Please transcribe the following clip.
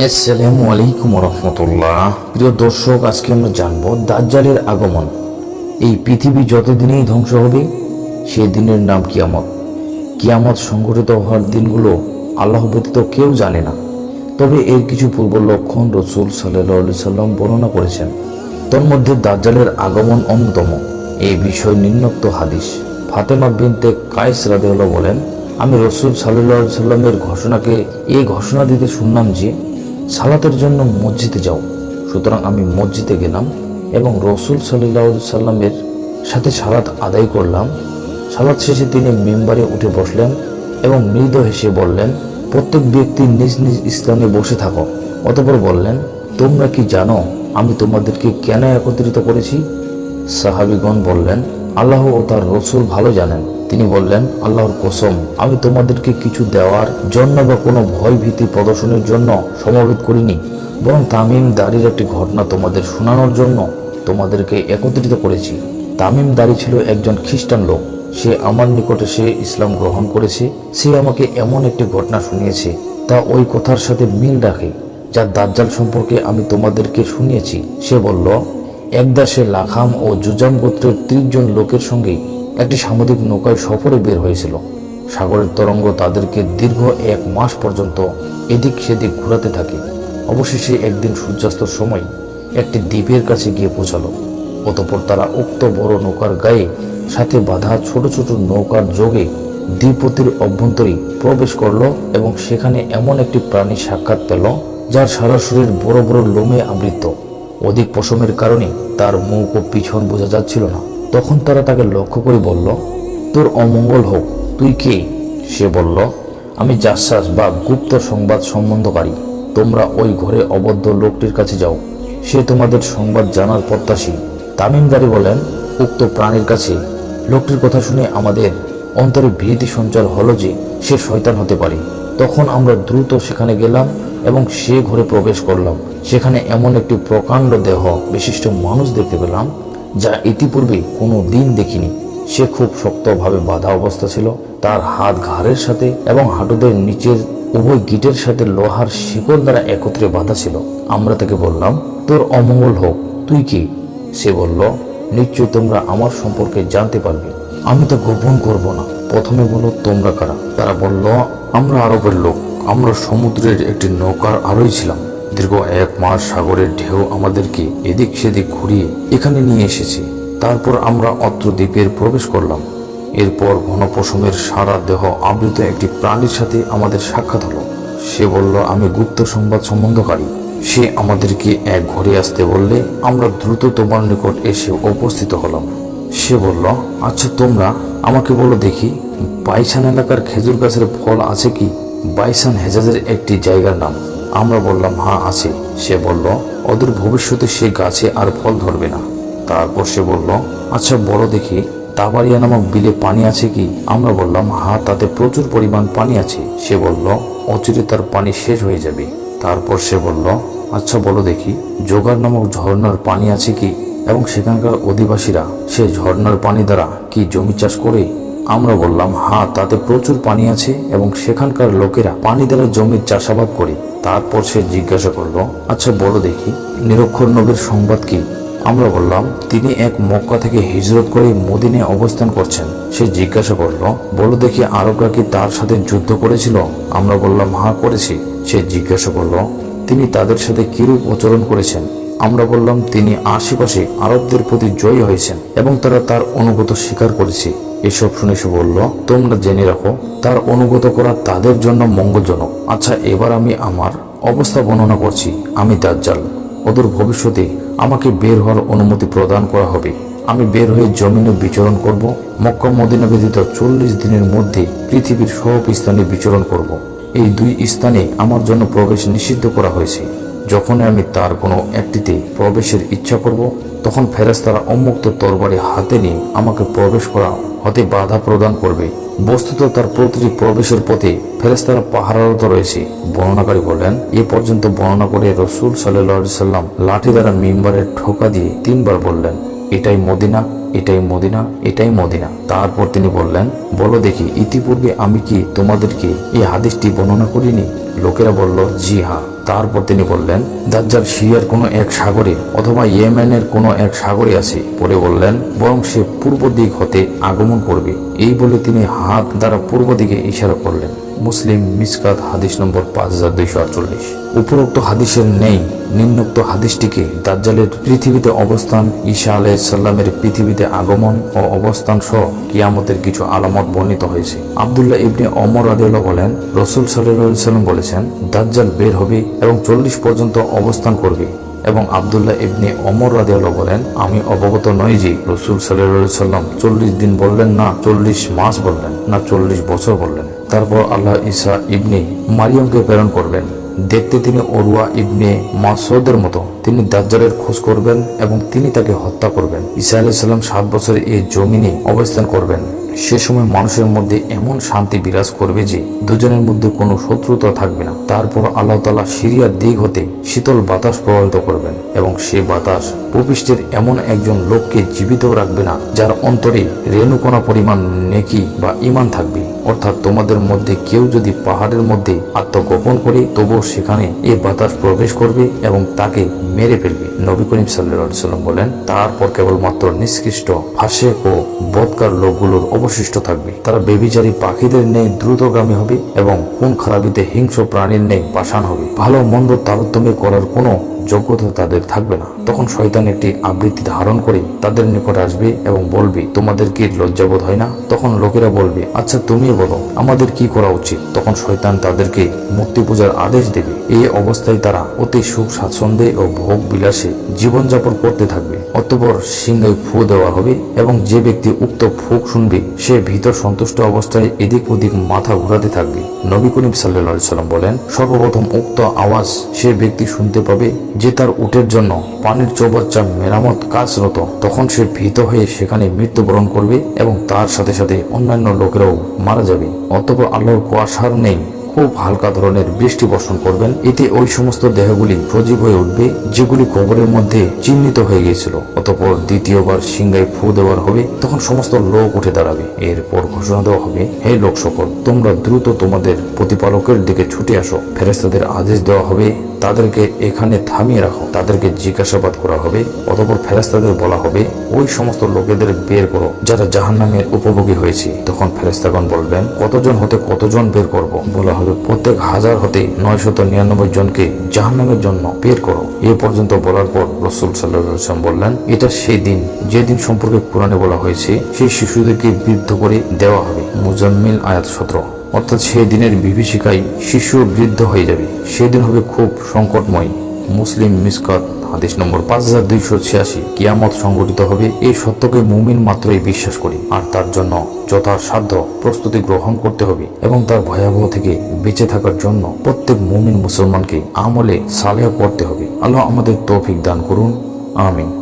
আসসালামু আলাইকুম রহমতুল্লাহ প্রিয় দর্শক, আজকে আমরা জানব দাজ্জালের আগমন। এই পৃথিবী যতদিনেই ধ্বংস হবে সেই দিনের নাম কিয়ামত। কিয়ামত সংঘটিত হওয়ার দিনগুলো আল্লাহ ব্যতীত কেউ জানে না। তবে এর কিছু পূর্ব লক্ষণ রসুল সাল্লাহ সাল্লাম বর্ণনা করেছেন। তন্মধ্যে দাজ্জালের আগমন অন্যতম। এই বিষয় নিম্নোক্ত হাদিস। ফাতেমা বিনতে কায়েস রাদেউল্লাহ বলেন, আমি রসুল সাল্লাহ সাল্লামের ঘোষণাকে এই ঘোষণা দিতে শুনলাম যে সালাতের জন্য মসজিদে যাও। সুতরাং আমি মসজিদে গেলাম এবং রসুল সাল্লাহ সাল্লামের সাথে সালাত আদায় করলাম। সালাত শেষে তিনি মেম্বারে উঠে বসলেন এবং মৃদ হেসে বললেন, প্রত্যেক ব্যক্তি নিজ নিজ স্থানে বসে থাকো। অতপর বললেন, তোমরা কি জানো আমি তোমাদেরকে কেন একত্রিত করেছি? সাহাবিগণ বললেন, আল্লাহ ও তার রসুল ভালো জানেন। তিনি বললেন, আল্লাহর কসম, আমি তোমাদেরকে কিছু দেওয়ার জন্য বা কোনো ভয় ভীতি প্রদর্শনের জন্য সমবেত করিনি। বরং তামিম দাড়ির একটি ঘটনা তোমাদের শোনানোর জন্য তোমাদেরকে একত্রিত করেছি। তামিম দাড়ি ছিল একজন খ্রিস্টান লোক। সে আমার নিকটে সে ইসলাম গ্রহণ করেছে। সে আমাকে এমন একটি ঘটনা শুনিয়েছে, তা ওই কথার সাথে মিল রাখে, যা দাজ্জাল সম্পর্কে আমি তোমাদেরকে শুনিয়েছি। সে বলল, একদা সে লাখাম ও জুজাম গোত্রের ত্রিশ জন লোকের সঙ্গে একটি সামুদ্রিক নৌকায় সফরে বের হয়েছিল। সাগরের তরঙ্গ তাদেরকে দীর্ঘ এক মাস পর্যন্ত এদিক সেদিক ঘোরাতে থাকে। অবশেষে একদিন সূর্যাস্তর সময় একটি দ্বীপের কাছে গিয়ে পৌঁছালো। অতপর তারা উক্ত বড় নৌকার গায়ে সাথে বাঁধা ছোট ছোট নৌকার যোগে দ্বীপতির অভ্যন্তরে প্রবেশ করল এবং সেখানে এমন একটি প্রাণী সাক্ষাৎ পেল, যার সারা শরীর বড় বড় লোমে আবৃত। অধিক পশমের কারণে তার মুখ ও পিছন বোঝা যাচ্ছিল না। তখন তারা তাকে লক্ষ্য করে বলল, তোর অমঙ্গল হোক। তুই কে? সে বলল, আমি জাসাস বা গুপ্ত সংবাদ সম্বন্ধকারী। তোমরা ওই ঘরে অবদ্ধ লোকটির কাছে যাও। সে তোমাদের সংবাদ জানার প্রত্যাশী। তামিমদারি বলেন, উক্ত প্রাণীর কাছে। লোকটির কথা শুনে আমাদের অন্তরে ভীতি সঞ্চার হলো যে সে শয়তান হতে পারে। তখন আমরা দ্রুত সেখানে গেলাম এবং সে ঘরে প্রবেশ করলাম। সেখানে এমন একটি প্রকাণ্ড দেহ বিশিষ্ট মানুষ দেখতে পেলাম যা ইতিপূর্বে কোনো দিন দেখিনি, সে খুব শক্তভাবে বাঁধা অবস্থা ছিল। তার হাত ঘাড়ের সাথে এবং হাঁটুদের নিচের উভয় গিটের সাথে লোহার শিকল দ্বারা একত্রে বাঁধা ছিল। আমরা তাকে বললাম, তোর অমঙ্গল হোক। তুই কি? সে বলল, নিশ্চয় তোমরা আমার সম্পর্কে জানতে পারবে। আমি তা গোপন করব না। প্রথমে বলো, তোমরা কারা? তারা বলল, আমরা আরবের লোক। আমরা সমুদ্রের একটি নৌকার আরোই ছিলাম। দীর্ঘ এক মাস সাগরের ঢেউ আমাদেরকে এদিক সেদিক ঘুরিয়ে এখানে নিয়ে এসেছে। তারপর আমরা অত্র দ্বীপের প্রবেশ করলাম। এরপর ঘনপশমের সারা দেহ আবৃত একটি প্রাণীর সাথে আমাদের সাক্ষাৎ হলো। সে বলল, আমি গুপ্ত সংবাদ সম্বন্ধকারী। সে আমাদেরকে এক ঘরে আসতে বললে, আমরা দ্রুত তোমার নিকট এসে উপস্থিত হলাম। সে বলল আচ্ছা তোমরা আমাকে বলো দেখি, বাইসান এলাকার খেজুর গাছের ফল আছে কি? বাইসান হেজাজের একটি জায়গার নাম। আমরা বললাম হ্যাঁ আছে। সে বলল, অদূর ভবিষ্যতে সে গাছে আর ফল ধরবে না। তারপর সে বলল আচ্ছা বড় দেখি তাবারিয়া নামক বিলে পানি আছে কি? আমরা বললাম হ্যাঁ তাতে প্রচুর পরিমাণ পানি আছে। সে বলল অচিরে তার পানি শেষ হয়ে যাবে। তারপর সে বলল আচ্ছা বলো দেখি জোগার নামক ঝর্ণার পানি আছে কি? এবং সেখানকার অধিবাসীরা, সে ঝর্ণার পানি দ্বারা কি জমি চাষ করে? আমরা বললাম হ্যাঁ তাতে প্রচুর পানি আছে এবং সেখানকার লোকেরা পানি দ্বারা জমির চাষাবাদ করে। তারপর সে জিজ্ঞাসা করল আচ্ছা বলো দেখি, নিরক্ষর নবীর সংবাদ কি? আমরা বললাম, তিনি এক মক্কা থেকে হিজরত করে মদিনে অবস্থান করছেন। সে জিজ্ঞাসা করল, বলো দেখি আরবরা কি তার সাথে যুদ্ধ করেছিল? আমরা বললাম হ্যাঁ করেছি। সে জিজ্ঞাসা করল, তিনি তাদের সাথে কিরূপ আচরণ করেছেন? আমরা বললাম, তিনি আশেপাশে আরবদের প্রতি জয়ী হয়েছেন এবং তারা তার অনুগত স্বীকার করেছে। এসব শুনে সে বলল, তোমরা জেনে রাখো, তার অনুগত করা তাদের জন্য মঙ্গলজনক। আচ্ছা এবার আমি আমার অবস্থা বর্ণনা করছি। আমি দাজ্জাল। অদূর ভবিষ্যতে আমাকে বের হওয়ার অনুমতি প্রদান করা হবে। আমি বের হয়ে জমিনে বিচরণ করব। মক্কা মদিনা ব্যতীত চল্লিশ দিনের মধ্যে পৃথিবীর সব স্থানে বিচরণ করব। এই দুই স্থানে আমার জন্য প্রবেশ নিষিদ্ধ করা হয়েছে। যখন আমি তার কোনো একটিতে প্রবেশের ইচ্ছা করব, তখন ফেরেস্তারা উন্মুক্ত তরবারি হাতে নিয়ে আমাকে প্রবেশ করা হতে বাধা প্রদান করবে। বস্তুত তার প্রতিটি প্রবেশের পথে ফেরেস্তারা পাহারারত রয়েছে। বর্ণনাকারী বলেন এ পর্যন্ত বর্ণনা করে রসুল সাল্লাহ সাল্লাম লাঠি দ্বারা মিম্বারের ঠোকা দিয়ে তিনবার বললেন, এটাই মদিনা এটাই মদিনা এটাই মদিনা। তারপর তিনি বললেন, বলো দেখি, ইতিপূর্বে আমি কি তোমাদেরকে এই হাদিসটি বর্ণনা করিনি? লোকেরা বলল, জি হ্যাঁ। তারপর তিনি বললেন, দাজ্জাল সিরিয়ার কোনো এক সাগরে অথবা ইয়েমেনের কোনো এক সাগরে আছে? পরে বললেন, বরং সে পূর্ব দিক হতে আগমন করবে। এই বলে তিনি হাত দ্বারা পূর্ব দিকে ইশারা করলেন। মুসলিম মিসকাত হাদিস নম্বর পাঁচ হাজার দুইশো আটচল্লিশ। উপরোক্ত হাদিসের নেই, নিম্নোক্ত হাদিসটিকে দাজ্জালের পৃথিবীতে অবস্থান ঈশা আলাইসাল্লামের পৃথিবীতে আগমন ও অবস্থান সহ কিয়ামতের কিছু আলামত বর্ণিত হয়েছে। আবদুল্লাহ ইবনে অমর রাদিউল্লাহ বলেন, রসুল সাল্লাহ সাল্লাম বলেছেন, দাজ্জাল বের হবে এবং চল্লিশ পর্যন্ত অবস্থান করবে। এবং আবদুল্লাহ ইবনে অমর রাদিয়াল্লাহ বলেন, আমি অবগত নই যে রসুল সাল্লাম চল্লিশ দিন বললেন না চল্লিশ মাস বললেন, না চল্লিশ বছর বললেন। তারপর আল্লাহ ঈসা ইবনে মারিয়মকে প্রেরণ করবেন। দেখতে তিনি অরুয়া ইবনে মাসউদের মতো। তিনি দাজ্জালের খোঁজ করবেন এবং তিনি তাকে হত্যা করবেন। ঈসা আলাইসাল্লাম সাত বছর এই জমিনে অবস্থান করবেন। সে সময় মানুষের মধ্যে এমন শান্তি বিরাজ করবে যে দুজনের মধ্যে কোনো শত্রুতা থাকবে না। তারপর আল্লাহ তালা সিরিয়ার দিক হতে শীতল বাতাস প্রবাহিত করবেন এবং সে বাতাস ভূপৃষ্ঠের এমন একজন লোককে জীবিত রাখবে না, যার অন্তরে রেণুকণা পরিমাণ নেকি বা ইমান থাকবে। অর্থাৎ তোমাদের মধ্যে কেউ যদি পাহাড়ের মধ্যে আত্মগোপন করে, তবুও সেখানে এ বাতাস প্রবেশ করবে এবং তাকে মেরে ফেলবে। নবী করিম সাল্লাম বলেন, তারপর কেবলমাত্র নিষ্কৃষ্ট ফাঁসেক ও বৎকার লোকগুলোর অবশিষ্ট থাকবে। তারা বেবিচারী পাখিদের নেই দ্রুতগামী হবে এবং কোন খারাপিতে হিংস্র প্রাণীর নেই পাষাণ হবে। ভালো মন্দ তারতম্য করার কোনো যোগ্যতা তাদের থাকবে না। তখন শয়তান একটি আবৃত্তি ধারণ করে তাদের নিকট আসবে এবং বলবে, তোমাদের কি লজ্জাবোধ হয় না? তখন লোকেরা বলবে আচ্ছা তুমি বলো, আমাদের কি করা উচিত? তখন শয়তান তাদেরকে মূর্তি পূজার আদেশ দেবে। এই অবস্থায় তারা অতি সুখ স্বাচ্ছন্দ্যে ও ভোগ বিলাসে জীবনযাপন করতে থাকবে। অতপর সিংহায় ফু দেওয়া হবে এবং যে ব্যক্তি উক্ত ফুক শুনবে, সে ভিতর সন্তুষ্ট অবস্থায় এদিক ওদিক মাথা ঘোরাতে থাকবে। নবী করিম সাল্লা সাল্লাম বলেন, সর্বপ্রথম উক্ত আওয়াজ সে ব্যক্তি শুনতে পাবে যে তার উটের জন্য পানির চৌবাচ্চা মেরামত কাজরত। তখন সে ভীত হয়ে সেখানে মৃত্যুবরণ করবে এবং তার সাথে সাথে অন্যান্য লোকেরাও মারা যাবে। অতপর আল্লাহর কুয়াশার নেই খুব হালকা ধরনের বৃষ্টি বর্ষণ করবেন। এতে ওই সমস্ত দেহগুলি প্রজীব হয়ে উঠবে, যেগুলি কবরের মধ্যে চিহ্নিত হয়ে গিয়েছিল। অতপর দ্বিতীয়বার সিংহায় ফু দেওয়ার হবে, তখন সমস্ত লোক উঠে দাঁড়াবে। এরপর ঘোষণা দেওয়া হবে, হে লোক সকল তোমরা দ্রুত তোমাদের প্রতিপালকের দিকে ছুটে আসো। ফেরেস্তাদের আদেশ দেওয়া হবে তাদেরকে এখানে থামিয়ে রাখো। তাদেরকে জিজ্ঞাসাবাদ করা হবে, অতপর ফেরেস্তাদের বলা হবে, ওই সমস্ত লোকেদের বের করো, যারা জাহান্নামের উপভোগী হয়েছে। তখন ফেরেস্তাগণ বলবেন, কতজন হতে কতজন বের করব? বলা হবে, প্রত্যেক হাজার হতে নয়শত নিরানব্বই জনকে জাহান্নামের জন্য বের করো। এ পর্যন্ত বলার পর রসুল সাল্লাম বললেন, এটা সেই দিন, যেদিন সম্পর্কে কোরআনে বলা হয়েছে, সেই শিশুদেরকে বৃদ্ধ করে দেওয়া হবে। মুজাম্মিল আয়াত সতেরো। অর্থাৎ সেই দিনের বিভীষিকায় শিশু বৃদ্ধ হয়ে যাবে। সেদিন হবে খুব সংকটময়। মুসলিম মিসকাত, হাদিস নম্বর পাঁচ হাজার দুইশো ছিয়াশি। কিয়ামত সংগঠিত হবে এই সত্যকে মুমিন মাত্রই বিশ্বাস করি। আর তার জন্য যথাসাধ্য প্রস্তুতি গ্রহণ করতে হবে এবং তার ভয়াবহ থেকে বেঁচে থাকার জন্য প্রত্যেক মুমিন মুসলমানকে আমলে সালেহ করতে হবে। আল্লাহ আমাদের তৌফিক দান করুন। আমিন।